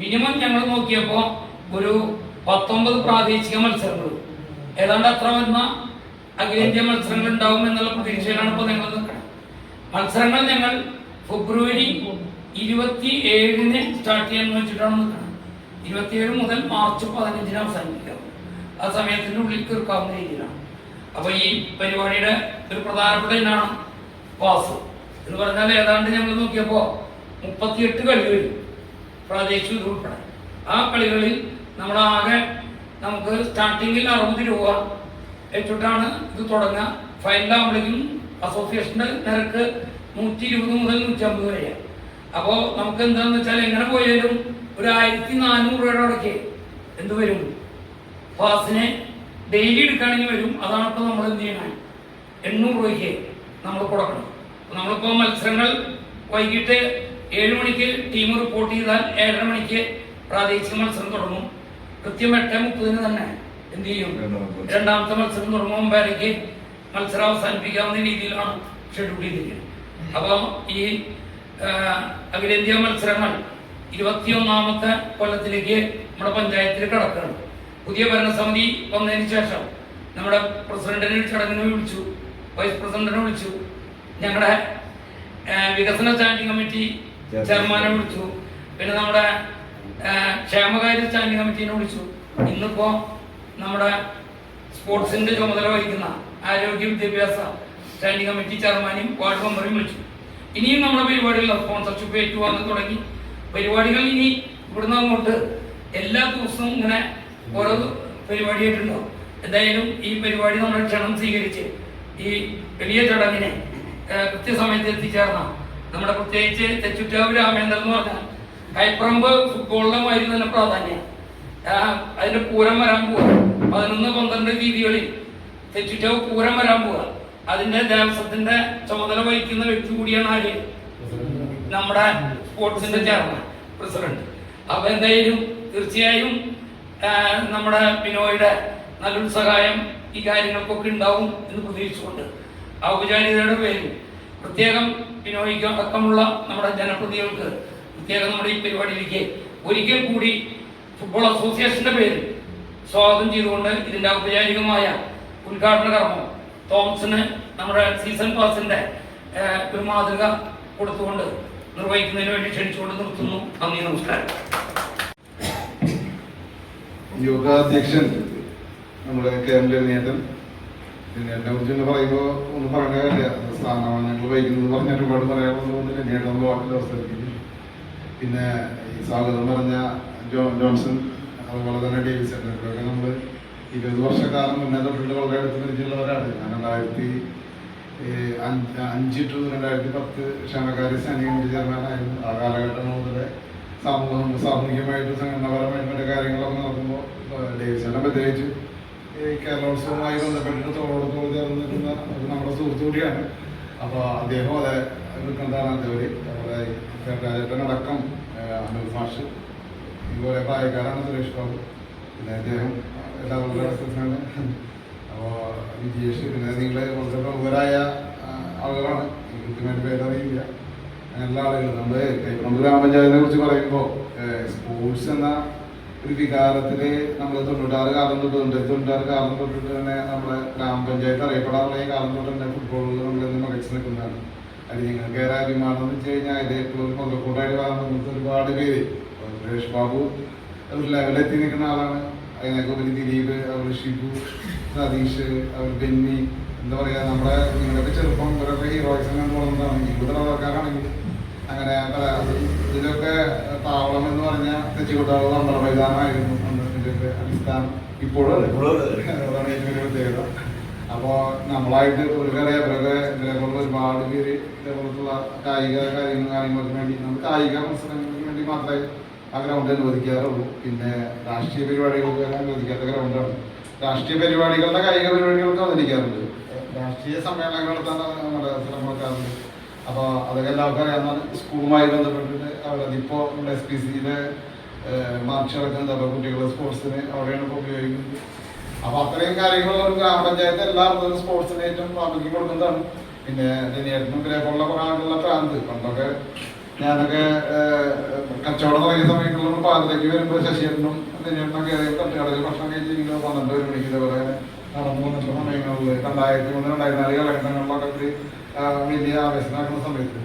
Minimum ഞങ്ങൾ നോക്കിയപ്പോ ഒരു പത്തൊമ്പത് പ്രാദേശിക മത്സരങ്ങൾ ഏതാണ്ട് അത്ര വരുന്ന അഖിലേന്ത്യാ മത്സരങ്ങൾ ഉണ്ടാവും എന്നുള്ള പ്രതീക്ഷയിലാണ് ഇപ്പോൾ ഞങ്ങൾ നിൽക്കുന്നത് മത്സരങ്ങൾ ഞങ്ങൾ ഫെബ്രുവരി ഇരുപത്തി ഏഴിന് സ്റ്റാർട്ട് ചെയ്യാമെന്ന് വെച്ചിട്ടാണ് നിൽക്കുന്നത് ഇരുപത്തിയേഴ് മുതൽ മാർച്ച് പതിനഞ്ചിന് അവസാനിപ്പിക്കാം. ആ സമയത്തിന്റെ ഉള്ളിൽ തീർക്കാവുന്ന രീതിയിലാണ്. അപ്പൊ ഈ പരിപാടിയുടെ ഒരു പ്രധാനപ്പെട്ട ഇനാണ് പാസ് എന്ന് പറഞ്ഞാൽ ഏതാണ്ട് ഞങ്ങൾ നോക്കിയപ്പോ മുപ്പത്തിയെട്ട് കളി വരും. പ്രാദേശിക ഉൾപ്പെടെ. ആ കളികളിൽ നമ്മളാകെ നമുക്ക് സ്റ്റാർട്ടിങ്ങിൽ അറുപത് രൂപ വെച്ചിട്ടാണ് ഇത് തുടങ്ങുക. ഫൈനലാകുമ്പോഴേക്കും അസോസിയേഷന്റെ നിരക്ക് നൂറ്റി ഇരുപത് മുതൽ നൂറ്റി അമ്പത് വരെയാണ് അപ്പോൾ നമുക്ക് എന്താണെന്ന് വെച്ചാൽ എങ്ങനെ പോയാലും ഒരു ആയിരത്തി നാനൂറ് രൂപയുടെ അടയ്ക്ക് എന്ത് വരും? ഫാസിനെ ഡെയിലി എടുക്കുകയാണെങ്കിൽ വരും. അതാണ് ഇപ്പോൾ നമ്മൾ എന്ത് ചെയ്യണം? എണ്ണൂറ് രൂപയ്ക്ക് നമ്മൾ കൊടുക്കണം. നമ്മളിപ്പോൾ മത്സരങ്ങൾ വൈകിട്ട് ഏഴ് മണിക്ക് ടീം റിപ്പോർട്ട് ചെയ്താൽ ഏഴര മണിക്ക് പ്രാദേശിക മത്സരം തുടങ്ങും. കൃത്യം എട്ട് മുപ്പതിന് തന്നെ എന്ത് ചെയ്യും? രണ്ടാമത്തെ മത്സരം തുടങ്ങും വരയ്ക്ക് മത്സരം അവസാനിപ്പിക്കാവുന്ന രീതിയിലാണ് ഷെഡ്യൂൾ ചെയ്തിരിക്കുന്നത്. അപ്പോൾ ഈ അഖിലേന്ത്യാ മത്സരങ്ങൾ ഇരുപത്തിയൊന്നാമത്തെ കൊല്ലത്തിലേക്ക് നമ്മുടെ പഞ്ചായത്തിൽ കടക്കുകയാണ്. പുതിയ ഭരണസമിതി വന്നതിന് ശേഷം നമ്മുടെ പ്രസിഡന്റിനെ ചടങ്ങിന് വിളിച്ചു വൈസ് പ്രസിഡന്റിനെ വിളിച്ചു. ഞങ്ങളുടെ വികസന സ്റ്റാൻഡിംഗ് കമ്മിറ്റി ചെയർമാനെ വിളിച്ചു. പിന്നെ നമ്മുടെ ക്ഷേമകാര്യ സ്റ്റാൻഡിംഗ് കമ്മിറ്റീനെ വിളിച്ചു. ഇന്നിപ്പോ നമ്മുടെ സ്പോർട്സിന്റെ ചുമതല വഹിക്കുന്ന ആരോഗ്യ വിദ്യാഭ്യാസ സ്റ്റാൻഡിംഗ് കമ്മിറ്റി ചെയർമാനെയും വാർഡ് മെമ്പറും വിളിച്ചു. ഇനിയും നമ്മുടെ പരിപാടികൾ സ്പോൺസർഷിപ്പ് ഏറ്റുവാങ്ങി തുടങ്ങി. പരിപാടികൾ ഇനി ഇവിടുന്ന് അങ്ങോട്ട് എല്ലാ ദിവസവും ഇങ്ങനെ ഓരോ പരിപാടിയായിട്ടുണ്ടാവും എന്തായാലും ഈ പരിപാടി നമ്മുടെ ക്ഷണം സ്വീകരിച്ച് ഈ വലിയ ചടങ്ങിനെ കൃത്യസമയത്ത് എത്തിച്ചേർന്ന നമ്മുടെ പ്രത്യേകിച്ച് തെച്ചുറ്റാവ് രാമേന്ദ്രൻ പറഞ്ഞാൽ കൈപ്പറമ്പ് ഫുട്ബോളിലെ മാതിരി തന്നെ പ്രാധാന്യം. അതിന്റെ പൂരം വരാൻ പോവാ. പതിനൊന്ന് പന്ത്രണ്ട് തീയതികളിൽ തെച്ചുറ്റാവ് പൂരം വരാൻ പോവാ. അതിന്റെ ദേവസ്വത്തിന്റെ ചുമതല വഹിക്കുന്ന വ്യക്തി കൂടിയാണ് ആര്? നമ്മുടെ സ്പോർട്സിന്റെ ചെയർമാൻ പ്രസിഡന്റ്. അപ്പൊ എന്തായാലും തീർച്ചയായും നമ്മുടെ ബിനോയുടെ നല്ലൊരു സഹായം ഈ കാര്യങ്ങൾക്കൊക്കെ ഉണ്ടാവും എന്ന് പ്രതീക്ഷിച്ചുകൊണ്ട് ഔപചാരികതയുടെ പേരിൽ പ്രത്യേകം വിനോദിക്കുക. അടക്കമുള്ള നമ്മുടെ ജനപ്രതികൾക്ക് പ്രത്യേകം നമ്മുടെ ഈ പരിപാടിയിലേക്ക് ഒരിക്കൽ കൂടി ഫുട്ബോൾ അസോസിയേഷന്റെ പേരിൽ സ്വാഗതം ചെയ്തുകൊണ്ട് ഇതിന്റെ ഔപചാരികമായ ഉദ്ഘാടന കർമ്മം തോമസിന് നമ്മുടെ സീസൺ പാസിന്റെ ഒരു മാതൃക കൊടുത്തുകൊണ്ട് നിർവഹിക്കുന്നതിന് വേണ്ടി ക്ഷണിച്ചുകൊണ്ട് നിർത്തുന്നു. നന്ദി നമസ്കാരം. യോഗാധ്യക്ഷൻ നമ്മുടെ കേരള ലളിതേട്ടൻ പിന്നെ എന്നെ കുറിച്ച് പറയുമ്പോൾ ഒന്നും പറയേണ്ട കാര്യമില്ല. സ്ഥാനമാനങ്ങൾ വഹിക്കുന്നത് പറഞ്ഞാൽ ഒരുപാട് പറയാനുള്ളതുകൊണ്ട് ലളിതേട്ടൻ ഒന്ന് വാക്കിൽ അവസരത്തിൽ പിന്നെ ഈ സ്വാഗതം പറഞ്ഞ ജോ ജോൺസൺ അതുപോലെ തന്നെ ഡേവിസ് ഇവരൊക്കെ നമ്മൾ ഇരുപത് വർഷക്കാലം മുന്നേ തൊട്ടിട്ട് വളരെ അടുത്ത് പരിചയമുള്ളവരാണ് ഞാൻ രണ്ടായിരത്തി അഞ്ച് അഞ്ച് ടു രണ്ടായിരത്തി പത്ത് സ്റ്റാൻഡിംഗ് കമ്മിറ്റി ചെയർമാനായിരുന്നു ആ കാലഘട്ടം മുതൽ സമൂഹം സാമൂഹികമായിട്ടും സംഘടനാപരമായിട്ട് കാര്യങ്ങളൊക്കെ കാര്യങ്ങളൊക്കെ നോക്കുമ്പോൾ ഡേവിസനെ പ്രത്യേകിച്ച് ഈ കേരളോത്സവവുമായി ബന്ധപ്പെട്ടിട്ട് തോളോട് തോൾ ചേർന്ന് നിൽക്കുന്ന നമ്മുടെ സുഹൃത്തു കൂടിയാണ്. അപ്പോൾ അദ്ദേഹം അതെ നിൽക്കുന്നതാണ് അതേപോലെ നമ്മുടെ രാജേട്ടനടക്കം അനിൽ മാഷ് ഇതുപോലെ പ്രായക്കാരാണ് സുരേഷ് ബാബു. പിന്നെ അദ്ദേഹം എല്ലാ വളരെ അപ്പോൾ വിജയേഷ് പിന്നെ നിങ്ങളെ വളരെ പ്രമുഖരായ ആളുകളാണ്. കൃത്യമായിട്ട് പേരറിയില്ല. എല്ലാ ആളുകളും നമ്മൾ കൈപ്പറമ്പ് ഗ്രാമപഞ്ചായത്തിനെ കുറിച്ച് പറയുമ്പോൾ സ്പോർട്സ് എന്ന ഒരു വികാരത്തിൽ നമ്മൾ തൊണ്ണൂറ്റാറ് കാലം തൊട്ട് തൊണ്ണൂറ്റി തൊണ്ണൂറ്റാറ് കാലം തൊട്ടിട്ട് തന്നെ നമ്മുടെ ഗ്രാമപഞ്ചായത്ത് അറിയപ്പെടാറുള്ള ഈ കാലം തൊട്ട് തന്നെ ഫുട്ബോളിൽ നമ്മൾ ഇന്ന് മികച്ചു നിൽക്കുന്നതാണ്. അത് ഞങ്ങൾക്ക് ഏറെ അഭിമാനം എന്ന് വെച്ച് കഴിഞ്ഞാൽ ഇത് എപ്പോഴും മുതൽക്കൂട്ടായിട്ട് കാണുന്ന ഒരുപാട് പേര്. സുരേഷ് ബാബു ഒരു ലെവലെത്തി നിൽക്കുന്ന ആളാണ്. അതിനൊക്കെ ദിലീപ് അവർ ഷിബു സതീഷ് അവർ ബെന്നി എന്താ പറയാ നമ്മുടെ നിങ്ങളുടെ ചെറുപ്പം ഇവരൊക്കെ ഹീറോയിസ് കണ്ടു വളർന്നതാണ് ഇവിടെ ആൾക്കാരാണെങ്കിൽ അങ്ങനെ പല ഇതിലൊക്കെ താവളം എന്ന് പറഞ്ഞ തെച്ചിക്കുട്ടാവ് പന്തള മൈതാനമായിരുന്നു അന്ന് ഇതിന്റെയൊക്കെ അടിസ്ഥാനം. ഇപ്പോഴും. അതാണ് ഏറ്റവും പ്രത്യേകത. അപ്പോ നമ്മളായിട്ട് ഇവർക്കറിയാം ഇവരൊക്കെ ഇതേപോലുള്ള ഒരുപാട് പേര് ഇതേപോലത്തുള്ള കായിക കാര്യങ്ങൾ കാര്യങ്ങൾക്ക് വേണ്ടി നമ്മൾ കായിക മത്സരങ്ങൾക്ക് വേണ്ടി മാത്രമേ ആ ഗ്രൗണ്ട് അനുവദിക്കാറുള്ളൂ. പിന്നെ രാഷ്ട്രീയ പരിപാടികൾക്ക് അനുവദിക്കാത്ത ഗ്രൗണ്ടാണ് രാഷ്ട്രീയ പരിപാടികളുടെ കായിക പരിപാടികൾക്ക് അവതരിക്കാറുണ്ട്. രാഷ്ട്രീയ സമ്മേളനങ്ങൾ നടത്താൻ നമ്മുടെ അവസരം കൊടുക്കാറുണ്ട് അപ്പോൾ അതൊക്കെ എല്ലാവർക്കും അറിയാവുന്ന സ്കൂളുമായി ബന്ധപ്പെട്ടിട്ട് അവിടെ ഇപ്പോൾ എസ് പി സിയിലെ മാർച്ച് ഇറക്കുന്നത് അപ്പോൾ കുട്ടികളുടെ സ്പോർട്സിന് അവിടെയാണ് ഇപ്പോൾ ഉപയോഗിക്കുന്നത്. അപ്പോൾ അത്രയും കാര്യങ്ങളുള്ള ഒരു ഗ്രാമപഞ്ചായത്ത് എല്ലാവർക്കും സ്പോർട്സിന് ഏറ്റവും പ്രാമുഖ്യം കൊടുക്കുന്നതാണ്. പിന്നെ ദിനേട്ടനും ഇതേപോലുള്ള കുറേ ആളുകളുടെ പ്രാന്ത്. പണ്ടൊക്കെ ഞാനൊക്കെ കച്ചവടം തുടങ്ങിയ സമയങ്ങളിൽ പാലത്തേക്ക് വരുമ്പോൾ ശശിയേട്ടനും ദിനേട്ടനും കയറി ഭക്ഷണം കഴിച്ചിരിക്കുന്നത് പന്ത്രണ്ട് ഒരു മണിക്ക് ഇതേപോലെ നടന്നു വന്നിട്ട് സമയങ്ങളിൽ രണ്ടായിരത്തി മൂന്ന് രണ്ടായിരത്തി നാല് കാലഘട്ടങ്ങളിലൊക്കെ വലിയ ആവേശനാക്കുന്ന സമയത്ത്.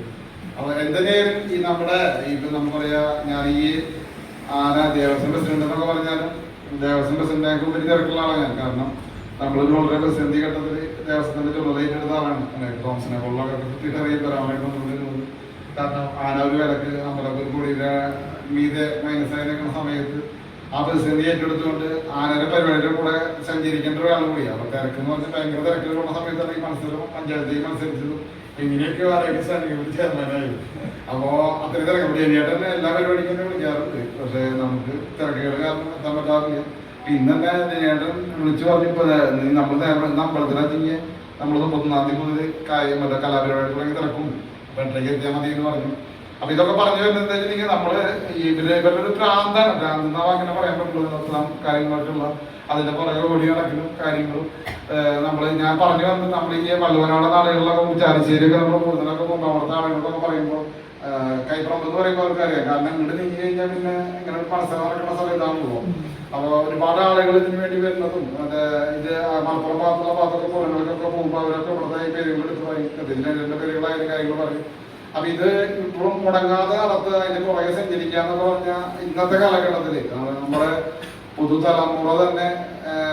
അപ്പൊ എന്തിനേലും ഈ നമ്മുടെ ഇപ്പൊ നമ്മൾ പറയാ ഞാൻ ഈ ആന ദേവസ്വം പ്രസിഡന്റ് എന്നൊക്കെ പറഞ്ഞാലും ദേവസ്വം പ്രസിഡന്റിനെ ഉപരി തിരക്കുള്ള ആളാണ് ഞാൻ. കാരണം നമ്മളൊരു വളരെ പ്രതിസന്ധി ഘട്ടത്തിൽ ദേവസ്വത്തിന്റെ ചുമതല ഏറ്റെടുത്ത ആളാണ്. തോമസിനെ കൊള്ളൊക്കെ പോലുള്ള അറിയാൻ അറിയപ്പെടാൻ കാരണം ആന ഒരു വിലക്ക് അമ്പലപ്പൂർ കൂടിയുടെ മീതെ മൈനസായി നിൽക്കുന്ന സമയത്ത് ആ പ്രതിസന്ധി ഏറ്റെടുത്തുകൊണ്ട് ആനര പരിപാടിയുടെ കൂടെ സഞ്ചരിക്കേണ്ട ഒരാൾ കൂടിയാണ് അപ്പൊ തിരക്ക് എന്ന് പറഞ്ഞാൽ ഭയങ്കര തിരക്കിൽ പോകുന്ന സമയത്താണ് ഈ മത്സരം പഞ്ചായത്തേക്ക് മത്സരിച്ചതും ഇങ്ങനെയൊക്കെ ആരോഗ്യ സൈനിക ചെയർമാനായി. അപ്പോ അത്രയും തിരക്ക്. ജനിയേട്ടൻ എല്ലാ പരിപാടിക്കും തന്നെ വിളിക്കാറുണ്ട്. പക്ഷെ നമുക്ക് തിരക്കുകൾ കാരണം എത്താൻ പറ്റാറില്ല. പിന്നെ തന്നെ ജനിയേട്ടൻ വിളിച്ചു പറഞ്ഞപ്പോ നമ്മൾ അമ്പലത്തിലെത്തിങ്ങി നമ്മൾ മുപ്പത്തൊന്നാം തീയതി മുതൽ കാര്യം മറ്റേ കലാപരിപാടി തിരക്കും പെട്ടെന്ന് എത്തിയാൽ മതി എന്ന് പറഞ്ഞു. അപ്പൊ ഇതൊക്കെ പറഞ്ഞു വരുന്നത് നമ്മൾ ഇവർ ഇവരുടെ ഒരു പ്രാന്താണ് അങ്ങനെ പറയാൻ പറ്റുള്ളൂ. നിർത്താം കാര്യങ്ങളൊക്കെയുള്ള അതിന്റെ പുറകെ ഓടി നടക്കുന്ന കാര്യങ്ങളും നമ്മൾ ഞാൻ പറഞ്ഞു വന്നത് നമ്മൾ ഈ വള്ളുവനാട് നാടുകളിലൊക്കെ ചാലിശ്ശേരിയൊക്കെ നമ്മൾ കൂടുതലൊക്കെ പോകുമ്പോൾ അവിടുത്തെ ആളുകളൊക്കെ പറയുമ്പോൾ കൈപ്പുറം എന്ന് പറയുമ്പോൾ അവർക്ക് അറിയാം. കാരണം ഇങ്ങോട്ട് നീങ്ങി കഴിഞ്ഞാൽ പിന്നെ ഇങ്ങനെ ഒരു പണസ്ഥലം നടക്കുന്ന സ്ഥലം ഇതാണല്ലോ അപ്പൊ ഒരുപാട് ആളുകൾ ഇതിനു വേണ്ടി വരുന്നതും മറ്റേ ഇത് മലപ്പുറം ഭാഗത്തുള്ള ഭാഗത്തൊക്കെ പുറങ്ങളിലൊക്കെ പോകുമ്പോൾ അവരൊക്കെ ഇവിടുത്തെ പേരുകൾ എടുത്ത് പറയും ഇതിന്റെ പേരുകളായ കാര്യങ്ങൾ പറയും. അപ്പൊ ഇത് ഇപ്പോഴും മുടങ്ങാതെ നടത്തുക അതിന്റെ പുറകെ സഞ്ചരിക്കുക എന്ന് പറഞ്ഞാൽ ഇന്നത്തെ കാലഘട്ടത്തിൽ. ആ, നമ്മുടെ പുതുതലമുറ തന്നെ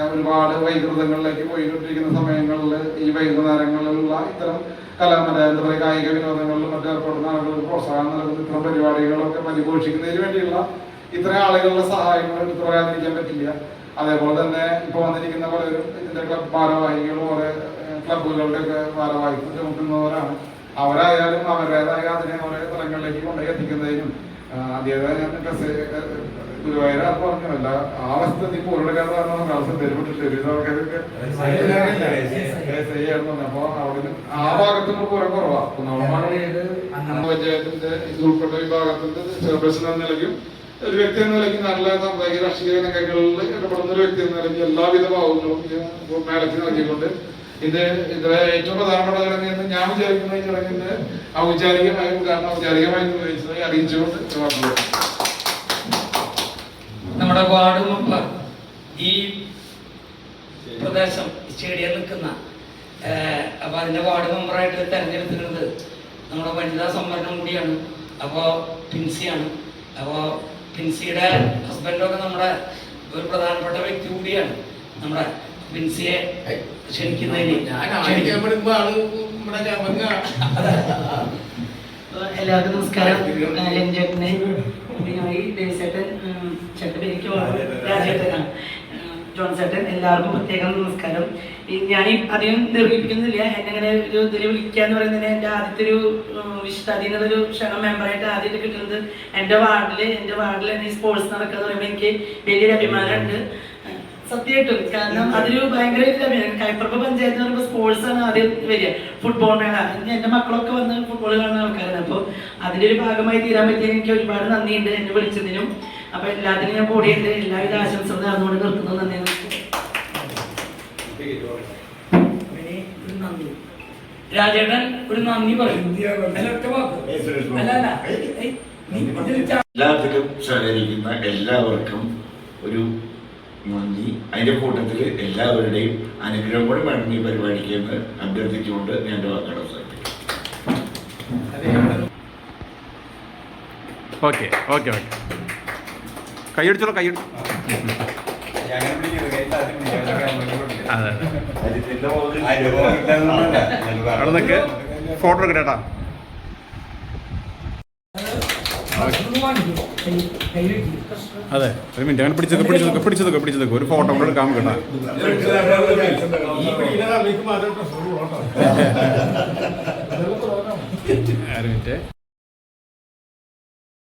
ഒരുപാട് വൈകൃതങ്ങളിലേക്ക് പോയിക്കൊണ്ടിരിക്കുന്ന സമയങ്ങളിൽ ഈ വൈകുന്നേരങ്ങളിലുള്ള ഇത്തരം കലാമര എന്താ പറയുക കായിക വിനോദങ്ങളിലും മറ്റു ഏർപ്പെടുന്ന ആളുകൾക്ക് പ്രോത്സാഹനം നൽകുന്ന ഇത്തരം പരിപാടികളൊക്കെ പരിപോഷിക്കുന്നതിന് വേണ്ടിയുള്ള ഇത്രയും ആളുകളുടെ സഹായങ്ങൾ എടുത്തു പറയാതിരിക്കാൻ പറ്റില്ല. അതേപോലെ തന്നെ ഇപ്പൊ വന്നിരിക്കുന്ന പലരും ഇതിന്റെ ക്ലബ് ഭാരവാഹികളും ഓരോ ക്ലബുകളുടെ ഒക്കെ ഭാരവാഹിത്വം ചുമക്കുന്നവരാണ് അവരായാലും അവരുടേതായ അതിനെ ഓരോ തലങ്ങളിലേക്ക് കൊണ്ടുപോയി എത്തിക്കുന്നതിനും അതേതായ ഞാൻ ഡ്രസ് ഗുരുവായൂർ പറഞ്ഞു അല്ല ആ നീ പോലെടുക്കാൻ കാരണം അവസ്ഥ തരുപ്പെട്ടിട്ട് ആൾക്കാരൊക്കെ അപ്പൊ അവിടെ ആ ഭാഗത്ത് നമ്മൾ പൂരം കുറവാ. പഞ്ചായത്തിന്റെ ഇത് ഉൾപ്പെട്ട വിഭാഗത്തിന്റെ ചെയർപേഴ്സൺ എന്ന നിലയ്ക്കും ഒരു വ്യക്തി എന്ന നിലയ്ക്ക് നല്ല സാമുദായിക രാഷ്ട്രീയ രംഗങ്ങളിൽ ഇടപെടുന്ന ഒരു വ്യക്തി എന്ന നിലയ്ക്ക് എല്ലാവിധ ഭാവങ്ങളും മേലത്തിൽ നൽകിക്കൊണ്ട് ഇത് ഇത് ഏറ്റവും പ്രധാനപ്പെട്ട ചടങ്ങ് എന്ന് ഞാൻ വിചാരിക്കുന്ന ഈ ചടങ്ങിന് ഔപചാരികമായി ഉദ്ഘാടനം ഔപചാരികമായി നിർവഹിച്ചതായി അറിയിച്ചുകൊണ്ട് നമ്മുടെ വാർഡ് മെമ്പർ ഈ പ്രദേശം സ്റ്റേഡിയം നിൽക്കുന്ന അപ്പൊ അതിന്റെ വാർഡ് മെമ്പറായിട്ട് തെരഞ്ഞെടുത്തിരുന്നത് നമ്മുടെ വനിതാ സംവരണം കൂടിയാണ്. അപ്പോ പിൻസിയാണ്. അപ്പോ പിൻസിയുടെ ഹസ്ബൻഡൊക്കെ നമ്മുടെ ഒരു പ്രധാനപ്പെട്ട വ്യക്തി കൂടിയാണ്. നമ്മുടെ പിൻസിയെ ക്ഷണിക്കുന്നതിന് എല്ലാവർക്കും നമസ്കാരം. ലഞ്ചേട്ടന് ബിനോയ് ദേവസേട്ടൻ ചേട്ടൻ എനിക്ക് രാജേട്ടനാണ്. ജോൺ ചേട്ടൻ എല്ലാവർക്കും പ്രത്യേകം നമസ്കാരം. ഞാൻ അധികം നിർവഹിപ്പിക്കുന്നില്ല. എന്നെ ഇങ്ങനെ ഒരു ഇതിൽ വിളിക്കാന്ന് പറയുന്നത് എന്റെ ആദ്യത്തെ ഒരു വിശുദ്ധാധീനൊരു ക്ഷണം മെമ്പറായിട്ട് ആദ്യമായിട്ട് കിട്ടുന്നത് എന്റെ വാർഡിൽ എന്റെ വാർഡിൽ ഈ സ്പോർട്സ് നടക്കുക എന്ന് പറയുമ്പോൾ എനിക്ക് വലിയൊരു അഭിമാനമുണ്ട്. സത്യമായിട്ടും. കാരണം അതൊരു ഭയങ്കര കൈപ്പറമ്പ പഞ്ചായത്ത് പറയുമ്പോൾ സ്പോർട്സ് ആണ് ആദ്യം വരിക. ഫുട്ബോൾ മേള എന്റെ മക്കളൊക്കെ വന്ന് ഫുട്ബോൾ കാണുന്ന ആൾക്കാരാണ്. അപ്പോൾ അതിന്റെ ഒരു ഭാഗമായി തീരാൻ പറ്റിയ എനിക്ക് ഒരുപാട് നന്ദിയുണ്ട് എന്നെ വിളിച്ചതിനും. അപ്പൊ എല്ലാത്തിനും ഞാൻ കൂടിയുണ്ട്. എല്ലാവിധ ആശംസകളും നടന്നുകൊണ്ട് നിർത്തുന്നു. നന്ദി നമസ്കാരം. ഇനി ഒരു നന്ദി. രാജേട്ടൻ ഒരു നന്ദി പറയും. എല്ലാത്തിലും സഹകരിക്കുന്ന എല്ലാവർക്കും ഒരു നന്ദി അതിന്റെ കൂട്ടത്തിൽ എല്ലാവരുടെയും അനുഗ്രഹം കൂടി വേണം ഈ പരിപാടിക്ക് എന്ന് അഭ്യർത്ഥിച്ചുകൊണ്ട് ഞാൻ എന്റെ വാക്കുകൾ ഓക്കെ ഓക്കെ ഓക്കെ. കൈയടിച്ചോളൂ കൈയടി അതെ. അവിടെ നിൽക്ക് ഫോട്ടോ എടുക്കട്ടെ അതെ ഒരു മിനിറ്റ് അങ്ങനെ പിടിച്ചത് പിടിച്ചതൊക്കെ പിടിച്ചതൊക്കെ പിടിച്ചത് ഒരു ഫോട്ടോ കൂടെ എടുക്കാൻ കേട്ടാ. ഒരു മിനിറ്റ്